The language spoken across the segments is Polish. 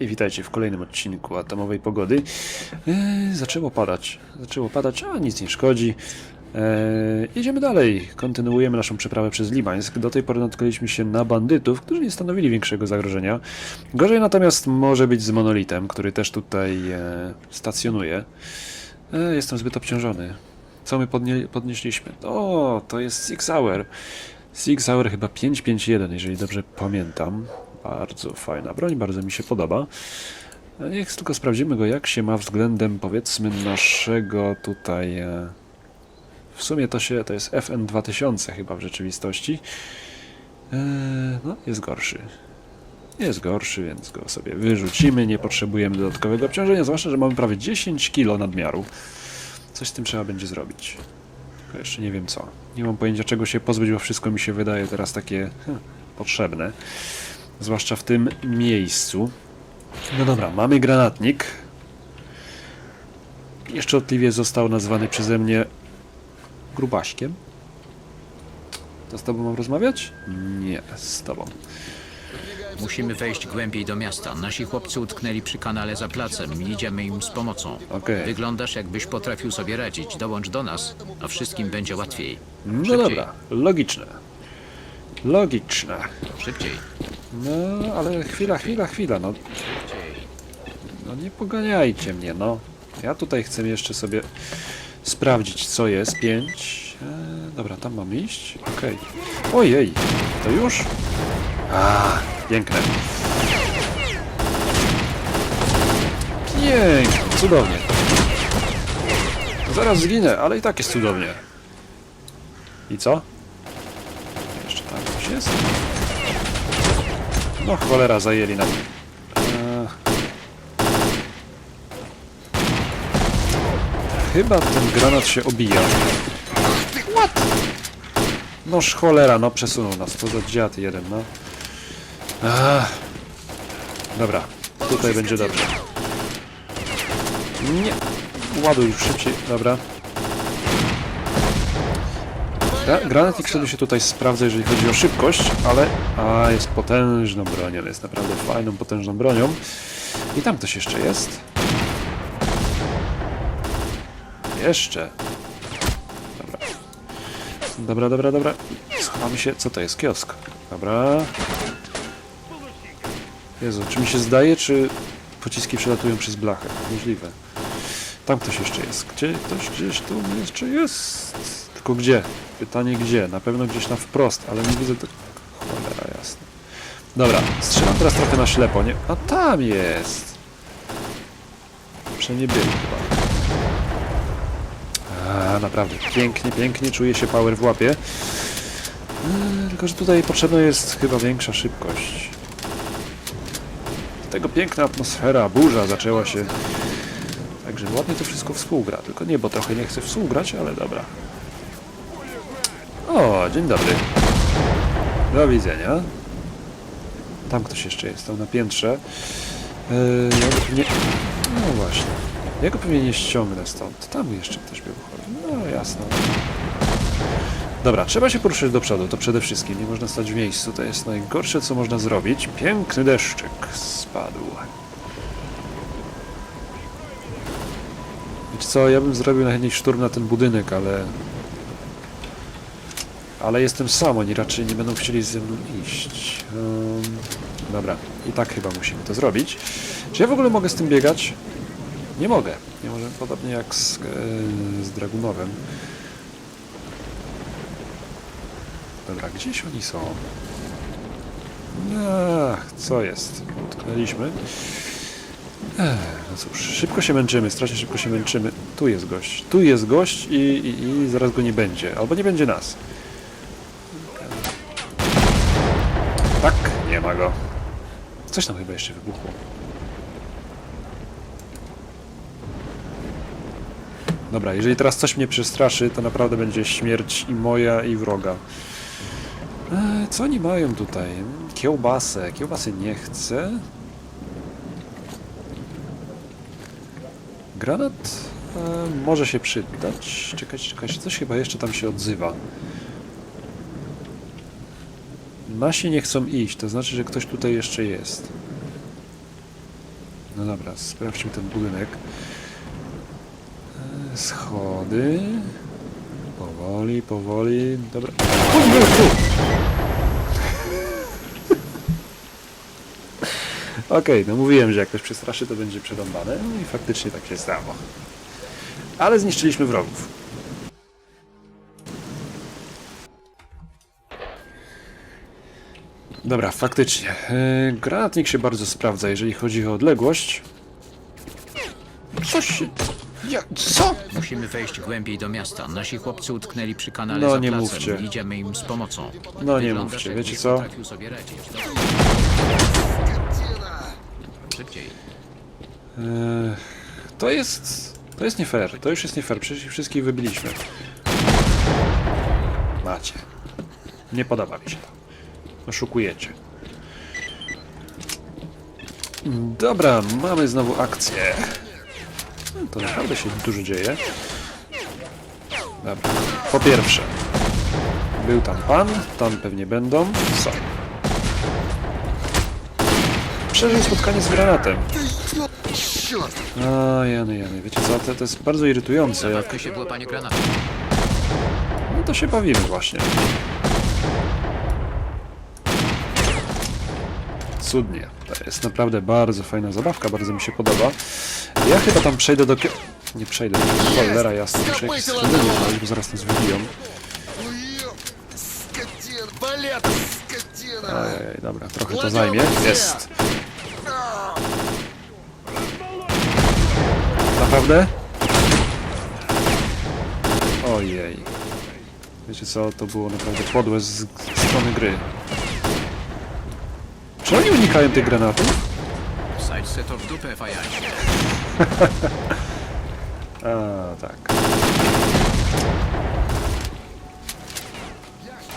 I witajcie w kolejnym odcinku Atomowej Pogody. Eee, zaczęło padać. Zaczęło padać, a nic nie szkodzi. Idziemy dalej. Kontynuujemy naszą przeprawę przez Libańsk. Do tej pory natknęliśmy się na bandytów, którzy nie stanowili większego zagrożenia. Gorzej natomiast może być z monolitem, który też tutaj e, stacjonuje. E, jestem zbyt obciążony. Co my podnie podnieśliśmy? O, to jest Six Hour. Six Hour chyba 551, jeżeli dobrze pamiętam. Bardzo fajna broń, bardzo mi się podoba. Niech tylko sprawdzimy go, jak się ma względem, powiedzmy, naszego tutaj... e, W sumie to się, to jest FN 2000 chyba w rzeczywistości. E, No, jest gorszy. Jest gorszy, więc go sobie wyrzucimy. Nie potrzebujemy dodatkowego obciążenia, zwłaszcza, że mamy prawie 10 kg nadmiaru. Coś z tym trzeba będzie zrobić. Tylko jeszcze nie wiem co. Nie mam pojęcia czego się pozbyć, bo wszystko mi się wydaje teraz takie hm, potrzebne. Zwłaszcza w tym miejscu. No dobra, mamy granatnik. Pieszczotliwie został nazwany przeze mnie grubaśkiem. To z tobą mam rozmawiać? Nie, z tobą. Musimy wejść głębiej do miasta. Nasi chłopcy utknęli przy kanale za placem i idziemy im z pomocą. Okej. Wyglądasz, jakbyś potrafił sobie radzić. Dołącz do nas, a wszystkim będzie łatwiej. No Szybciej. dobra, logiczne. Logiczne. Szybciej. No, ale chwila, chwila, chwila, no. No nie poganiajcie mnie, no. Ja tutaj chcę jeszcze sobie sprawdzić, co jest. Pięć. E, dobra, tam mam iść. Okej. Ojej, to już? A, piękne. Pięknie, cudownie. Zaraz zginę, ale i tak jest cudownie. I co? Jest? No cholera, zajęli nam. Eee. Chyba ten granat się obija. What? Noż cholera, no przesunął nas. Co za dziad jeden, no. Ach. Dobra, tutaj będzie dobrze. Nie. Ładuj szybciej, dobra. Gra sobie się tutaj sprawdza, jeżeli chodzi o szybkość, ale a, jest potężną bronią, jest naprawdę fajną, potężną bronią. I tam ktoś jeszcze jest. Jeszcze. Dobra. Dobra, dobra, dobra. Schowamy się. Co to jest? Kiosk. Dobra. Jezu, czy mi się zdaje, czy pociski przelatują przez blachę? Możliwe. Tam ktoś jeszcze jest. Gdzie? Ktoś gdzieś tu jeszcze jest. Tylko gdzie? Pytanie gdzie? Na pewno gdzieś na wprost, ale nie widzę tego. Cholera jasna. Dobra, strzelam teraz trochę na ślepo, nie? A tam jest! Przecież nie chyba. A, naprawdę, pięknie, pięknie, czuję się power w łapie. Eee, Tylko, że tutaj potrzebna jest chyba większa szybkość. Tego piękna atmosfera, burza zaczęła się. Także ładnie to wszystko współgra. Tylko niebo trochę nie chce współgrać, ale dobra. O, dzień dobry. Do widzenia. Tam ktoś jeszcze jest, tam na piętrze. Yy, ja go pewnie... No właśnie. Ja go pewnie nie ściągnę stąd. Tam jeszcze ktoś był chory. No jasno. Dobra, trzeba się poruszać do przodu, to przede wszystkim. Nie można stać w miejscu, to jest najgorsze, co można zrobić. Piękny deszczyk spadł. Wiecie co, ja bym zrobił najchętniej szturm na ten budynek, ale... Ale jestem sam, oni raczej nie będą chcieli ze mną iść. Um, dobra, i tak chyba musimy to zrobić. Czy ja w ogóle mogę z tym biegać? Nie mogę. Nie może podobnie jak z, e, z Dragunowem. Dobra, gdzieś oni są. Ach, co jest? Utknęliśmy. Ech, no cóż, szybko się męczymy, strasznie szybko się męczymy. Tu jest gość, tu jest gość i, i, i zaraz go nie będzie. Albo nie będzie nas. Tak, nie ma go. Coś tam chyba jeszcze wybuchło. Dobra, jeżeli teraz coś mnie przestraszy, to naprawdę będzie śmierć i moja, i wroga. E, co oni mają tutaj? Kiełbasę. Kiełbasy nie chcę. Granat e, może się przydać. Czekać, czekać. Coś chyba jeszcze tam się odzywa. Nasi nie chcą iść, to znaczy, że ktoś tutaj jeszcze jest. no dobra, sprawdźmy ten budynek. E, Schody. Powoli, powoli, dobra. Okej, no mówiłem, że jak ktoś przestraszy, to będzie przerąbane. No i faktycznie tak się stało. Ale zniszczyliśmy wrogów. Dobra, faktycznie. Yy, granatnik się bardzo sprawdza, jeżeli chodzi o odległość. Coś się... Ja, co? Musimy wejść głębiej do miasta. Nasi chłopcy utknęli przy kanale No, za nie placem. mówcie. Idziemy im z pomocą. No, nie mówcie, jakbyś wiecie co? potrafił sobie radzić. Szybciej. Yy, to jest... To jest nie fair. To już jest nie fair. Przecież ich wszystkich wybiliśmy. Macie. Nie podoba mi się to. Oszukujecie. Dobra, mamy znowu akcję. No, To naprawdę się dużo dzieje. Dobra. Po pierwsze, był tam pan, tam pewnie będą. Są. Przeżył spotkanie z granatem. A, Jany, Jany, wiecie co, to, to jest bardzo irytujące, jak... Się granatu. No to się bawimy właśnie. cudnie. To jest naprawdę bardzo fajna zabawka, bardzo mi się podoba. Ja chyba tam przejdę do... Nie przejdę, cholera jasna, muszę jakieś schodzenie bo zaraz nas wybiją. Ej, dobra, trochę to zajmie. Jest! Naprawdę? Ojej. Wiecie co, to było naprawdę podłe z strony gry. Czy oni unikają tych granatów? Sajdź se to w dupę, fajancie. A, tak.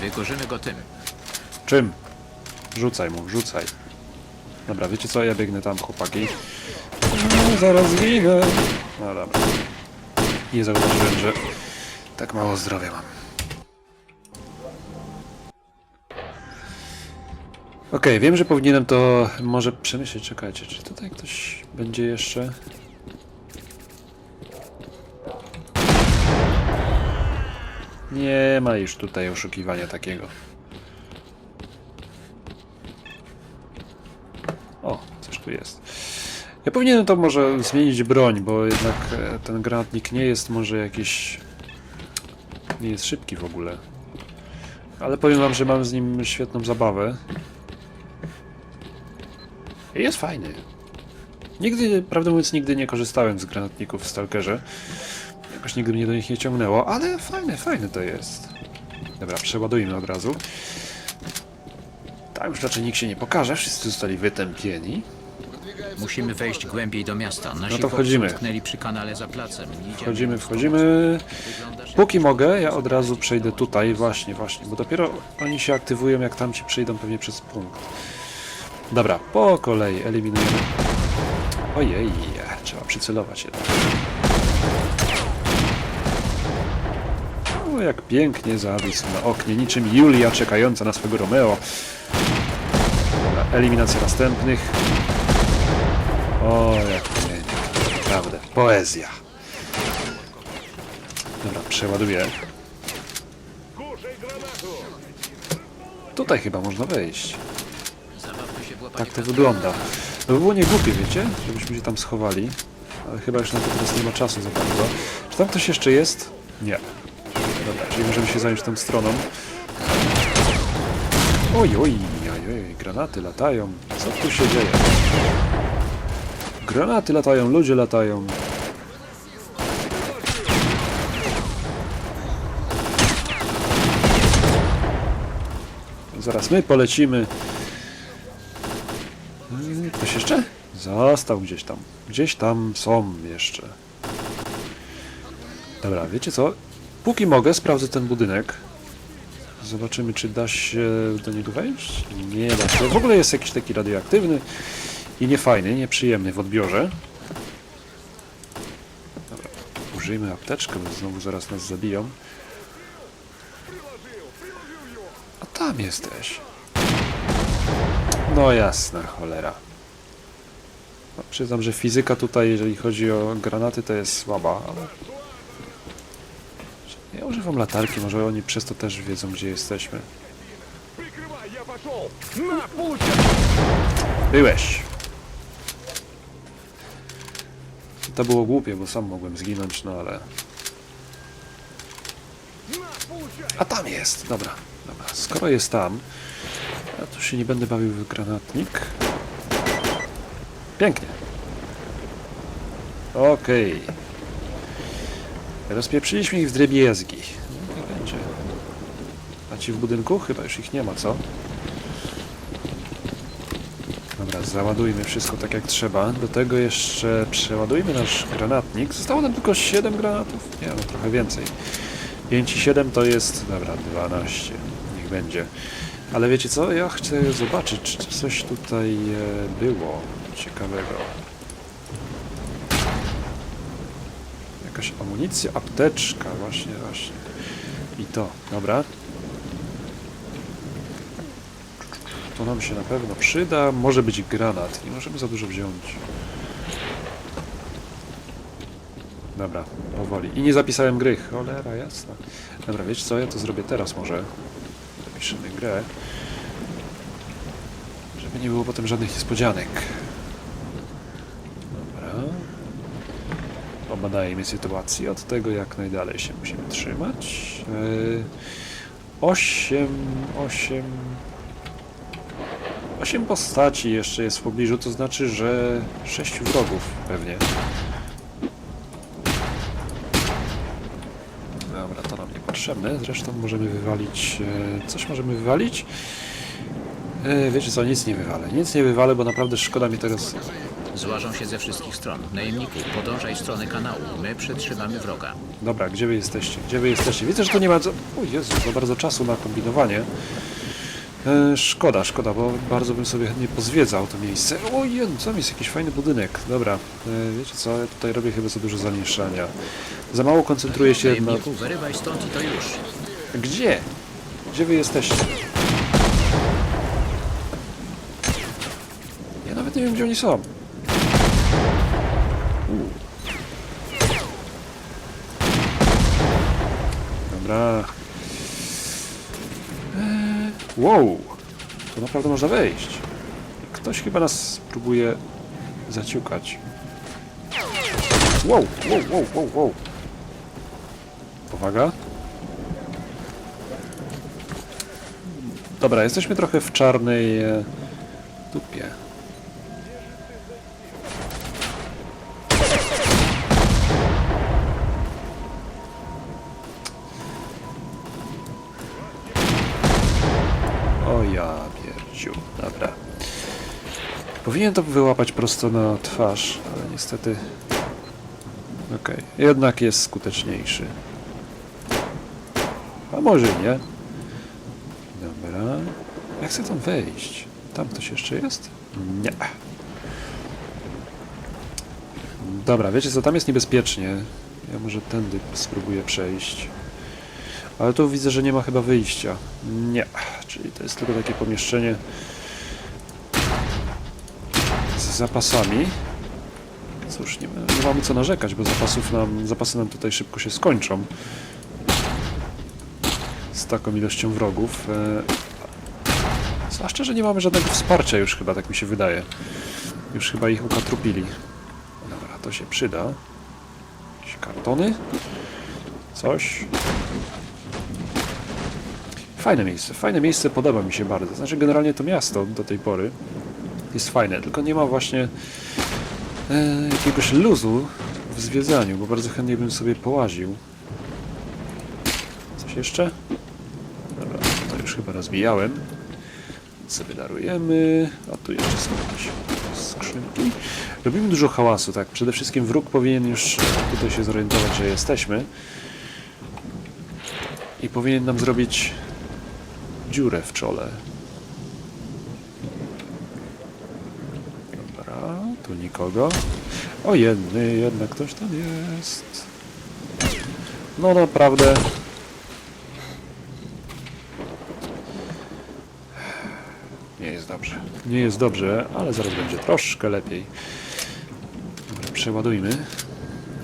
Wykurzymy go tym. Czym? Rzucaj mu, rzucaj. Dobra, wiecie co, ja biegnę tam, chłopaki. No, zaraz ginę. No dobra. Nie zauważyłem, że tak mało zdrowia mam. Okej, wiem, że powinienem to może przemyśleć. Czekajcie, czy tutaj ktoś będzie jeszcze? Nie ma już tutaj oszukiwania takiego. O, coś tu jest. Ja powinienem to może zmienić broń, bo jednak e, ten granatnik nie jest może jakiś... Nie jest szybki w ogóle. Ale powiem wam, że mam z nim świetną zabawę. I jest fajny. Nigdy, prawdę mówiąc, nigdy nie korzystałem z granatników w Stalkerze. Jakoś nigdy mnie do nich nie ciągnęło, ale fajne, fajne to jest. Dobra, przeładujmy od razu. Tam już raczej nikt się nie pokaże, wszyscy zostali wytępieni. Musimy wejść głębiej do miasta. Nasi No to wchodzimy. przy kanale za placem. Idziemy Wchodzimy, im z wchodzimy. Póki mogę, ja od razu przejdę tutaj, właśnie, właśnie, bo dopiero oni się aktywują, jak tam ci przyjdą pewnie przez punkt. Dobra, po kolei eliminujemy. Ojej, trzeba przycelować jednak. O, jak pięknie zawisł na oknie, niczym Julia czekająca na swego Romeo. Dobra, eliminacja następnych. O, jak pięknie, naprawdę, poezja. Dobra, przeładuję. Tutaj chyba można wejść. Zabawmy się w łapanie Tak to wygląda. To by było niegłupie, wiecie? Żebyśmy się tam schowali. Ale chyba już na to teraz nie ma czasu za bardzo. Czy tam ktoś jeszcze jest? Nie. Dobra, czyli możemy się zająć tą stroną. Oj, oj, oj, oj, granaty latają. Co tu się dzieje? Granaty latają, ludzie latają. Zaraz my polecimy. Jeszcze? Został gdzieś tam. Gdzieś tam są jeszcze. Dobra, wiecie co? Póki mogę, sprawdzę ten budynek. Zobaczymy, czy da się do niego wejść. Nie da się. W ogóle jest jakiś taki radioaktywny i niefajny, nieprzyjemny w odbiorze. Dobra, użyjmy apteczkę, bo znowu zaraz nas zabiją. A tam jesteś. No jasna cholera. No, przyznam, że fizyka tutaj, jeżeli chodzi o granaty, to jest słaba, ale... Ja używam latarki, może oni przez to też wiedzą, gdzie jesteśmy. Byłeś! To było głupie, bo sam mogłem zginąć, no ale... A tam jest! Dobra, dobra. Skoro jest tam, ja tu się nie będę bawił w granatnik. Pięknie. Okej. Rozpieprzyliśmy ich w drobiezgi. No, nie będzie. A ci w budynku? Chyba już ich nie ma, co? Dobra, załadujmy wszystko tak jak trzeba. Do tego jeszcze przeładujmy nasz granatnik. Zostało nam tylko 7 granatów? Nie, no trochę więcej. 5 i 7 to jest... Dobra, 12. Niech będzie. Ale wiecie co? Ja chcę zobaczyć, czy coś tutaj e, było ciekawego. Jakaś amunicja, apteczka, właśnie, właśnie. I to, dobra. To nam się na pewno przyda. Może być granat. Nie możemy za dużo wziąć. Dobra, powoli. I nie zapisałem gry. Cholera, jasna. Dobra, wiecie co? Ja to zrobię teraz może. Zapiszemy grę. Żeby nie było potem żadnych niespodzianek. Obadajmy sytuację. Od tego jak najdalej się musimy trzymać. Yy, osiem, osiem... Osiem postaci jeszcze jest w pobliżu, to znaczy, że sześciu wrogów pewnie. Dobra, to nam niepotrzebne. Zresztą możemy wywalić... E, coś możemy wywalić? E, wiecie co, nic nie wywalę. Nic nie wywalę, bo naprawdę szkoda mi teraz... Złażą się ze wszystkich stron. Najemniku, podążaj w stronę kanału. My przetrzymamy wroga. Dobra, gdzie wy jesteście? Gdzie wy jesteście? Widzę, że to nie ma... O Jezu, za bardzo czasu na kombinowanie. E, szkoda, szkoda, bo bardzo bym sobie chętnie pozwiedzał to miejsce. Ojej, tam jest jakiś fajny budynek. Dobra, e, wiecie co, ja tutaj robię chyba za dużo zamieszania. Za mało koncentruję się na... Najemniku, wyrywaj stąd i to już. Gdzie? Gdzie wy jesteście? Ja nawet nie wiem, gdzie oni są. Dobra. Wow! To naprawdę można wejść. Ktoś chyba nas próbuje zaciukać. Wow, wow, wow, wow, wow. Uwaga. Dobra, jesteśmy trochę w czarnej e, dupie. O ja pierdziu, dobra. Powinien to wyłapać prosto na twarz, ale niestety... Okej, jednak jest skuteczniejszy. A może nie. Dobra. Jak chcę tam wejść? Tam ktoś jeszcze jest? Nie. Dobra, wiecie co, tam jest niebezpiecznie. Ja może tędy spróbuję przejść. Ale tu widzę, że nie ma chyba wyjścia. Nie. Czyli to jest tylko takie pomieszczenie z zapasami. Cóż, nie, nie mamy co narzekać, bo zapasów nam, zapasy nam tutaj szybko się skończą z taką ilością wrogów. E, zwłaszcza, że nie mamy żadnego wsparcia już chyba, tak mi się wydaje. Już chyba ich ukatrupili. Dobra, to się przyda. Jakieś kartony? Coś? Fajne miejsce, fajne miejsce, podoba mi się bardzo. Znaczy, generalnie to miasto do tej pory jest fajne, tylko nie ma właśnie e, jakiegoś luzu w zwiedzaniu, bo bardzo chętnie bym sobie połaził. Coś jeszcze? Dobra, to już chyba rozbijałem. Sobie darujemy. A tu jeszcze są jakieś skrzynki. Robimy dużo hałasu, tak. Przede wszystkim wróg powinien już tutaj się zorientować, że jesteśmy. I powinien nam zrobić dziurę w czole. Dobra, tu nikogo. O, jedny, jednak ktoś tam jest. No naprawdę. Nie jest dobrze. Nie jest dobrze, ale zaraz będzie troszkę lepiej. przeładujmy.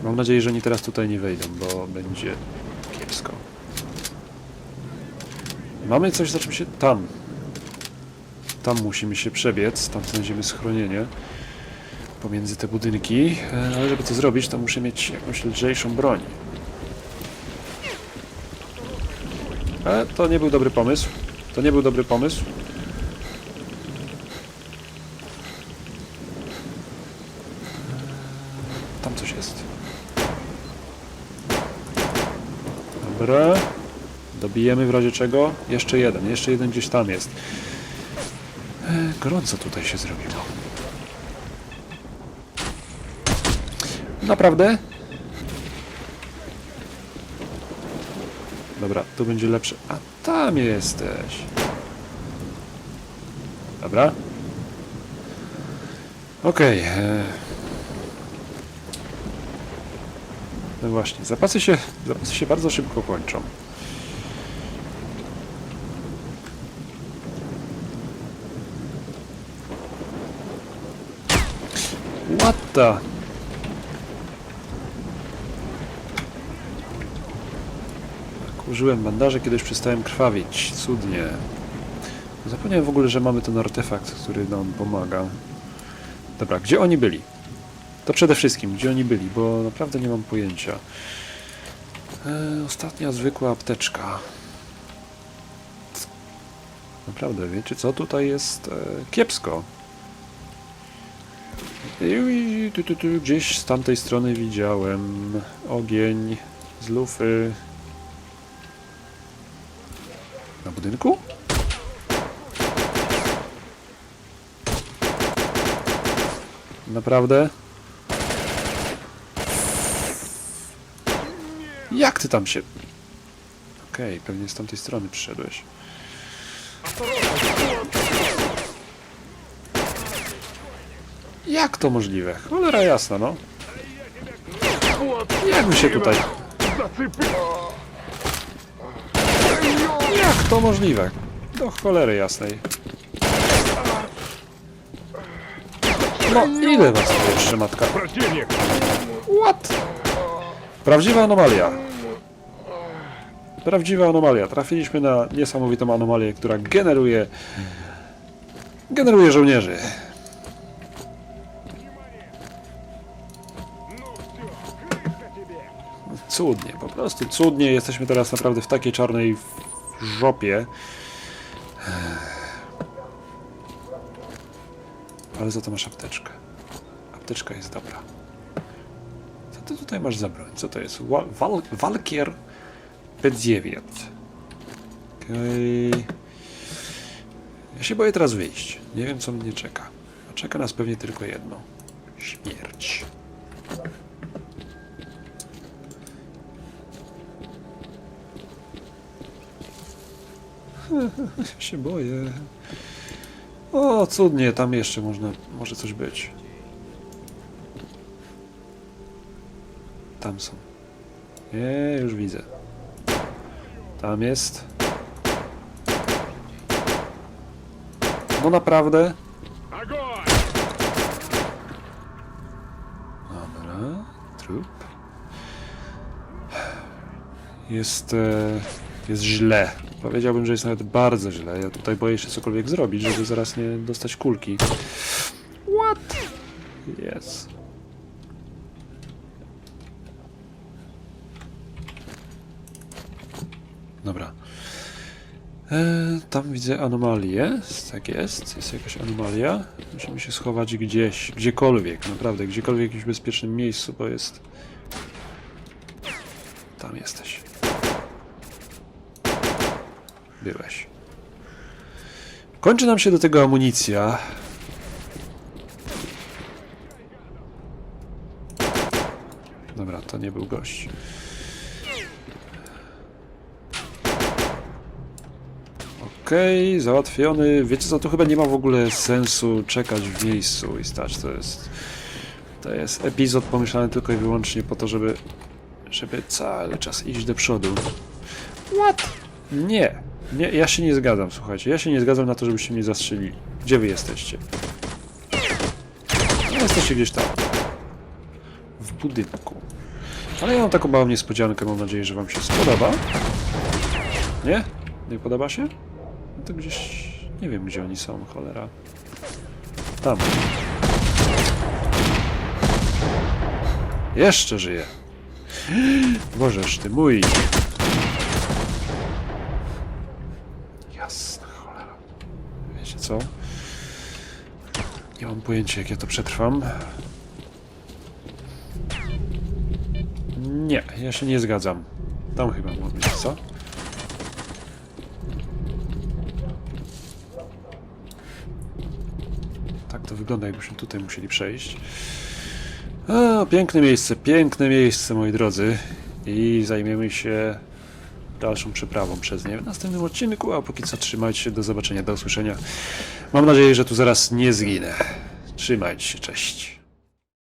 Mam nadzieję, że oni teraz tutaj nie wejdą, bo będzie kiepsko. Mamy coś, za czym się... Tam. Tam musimy się przebiec, tam znajdziemy schronienie pomiędzy te budynki, e, ale żeby to zrobić, to muszę mieć jakąś lżejszą broń. E, to nie był dobry pomysł. To nie był dobry pomysł. Tam coś jest. Dobra. Dobijemy w razie czego. Jeszcze jeden, jeszcze jeden gdzieś tam jest. E, gorąco tutaj się zrobiło. Naprawdę? Dobra, tu będzie lepsze. A tam jesteś. Dobra. Okej. e. No właśnie, zapasy się, zapasy się bardzo szybko kończą. Tak, użyłem bandaży, kiedyś przestałem krwawić. Cudnie. Zapomniałem w ogóle, że mamy ten artefakt, który nam pomaga. Dobra, gdzie oni byli? To przede wszystkim, gdzie oni byli, bo naprawdę nie mam pojęcia. E, ostatnia zwykła apteczka. Naprawdę, wiecie co? Tutaj jest e, kiepsko. Tu, tu, tu, gdzieś z tamtej strony widziałem ogień z lufy. Na budynku? Naprawdę? Jak ty tam się... Okej, pewnie z tamtej strony przyszedłeś. Jak to możliwe? Cholera jasna, no. Jak mi się tutaj... Jak to możliwe? Do cholery jasnej. No, ile was tu jeszcze, matka? What? Prawdziwa anomalia. Prawdziwa anomalia. Trafiliśmy na niesamowitą anomalię, która generuje... Generuje żołnierzy. Cudnie, po prostu cudnie. Jesteśmy teraz naprawdę w takiej czarnej żopie. Ale za to masz apteczkę. Apteczka jest dobra. Co ty tutaj masz za broń? Co to jest? Wa- Wal Walkier Pedziewiet. Okej. Ja się boję teraz wyjść. Nie wiem, co mnie czeka. A czeka nas pewnie tylko jedno. Śmierć. Się boję. O, cudnie, tam jeszcze można, może coś być. Tam są. Nie, już widzę. Tam jest. No naprawdę. Dobra, trup. Jest... E jest źle. Powiedziałbym, że jest nawet bardzo źle. Ja tutaj boję się cokolwiek zrobić, żeby zaraz nie dostać kulki. What? Jest. Dobra. E, tam widzę anomalię. Tak jest. Jest jakaś anomalia. Musimy się schować gdzieś, gdziekolwiek, naprawdę, gdziekolwiek w jakimś bezpiecznym miejscu, bo jest. Tam jesteś. Byłeś. Kończy nam się do tego amunicja. Dobra, to nie był gość. Okej, załatwiony. Wiecie co, tu chyba nie ma w ogóle sensu czekać w miejscu i stać. To jest... To jest epizod pomyślany tylko i wyłącznie po to, żeby... Żeby cały czas iść do przodu. What? Nie. Nie, ja się nie zgadzam, słuchajcie. Ja się nie zgadzam na to, żebyście mnie zastrzelili. Gdzie wy jesteście? No, jesteście gdzieś tam. w budynku. Ale ja mam taką małą niespodziankę, mam nadzieję, że wam się spodoba. Nie? Nie podoba się? No to gdzieś... Nie wiem, gdzie oni są, cholera. Tam. Jeszcze żyje. Bożeż ty mój. Jasna cholera. Wiecie co? Nie mam pojęcia, jak ja to przetrwam. Nie, ja się nie zgadzam. Tam chyba być, co? Tak to wygląda, jakbyśmy tutaj musieli przejść. A, piękne miejsce, piękne miejsce, moi drodzy. I zajmiemy się dalszą przeprawą przez nie w następnym odcinku, a póki co trzymajcie się, do zobaczenia, do usłyszenia. Mam nadzieję, że tu zaraz nie zginę. Trzymajcie się, cześć.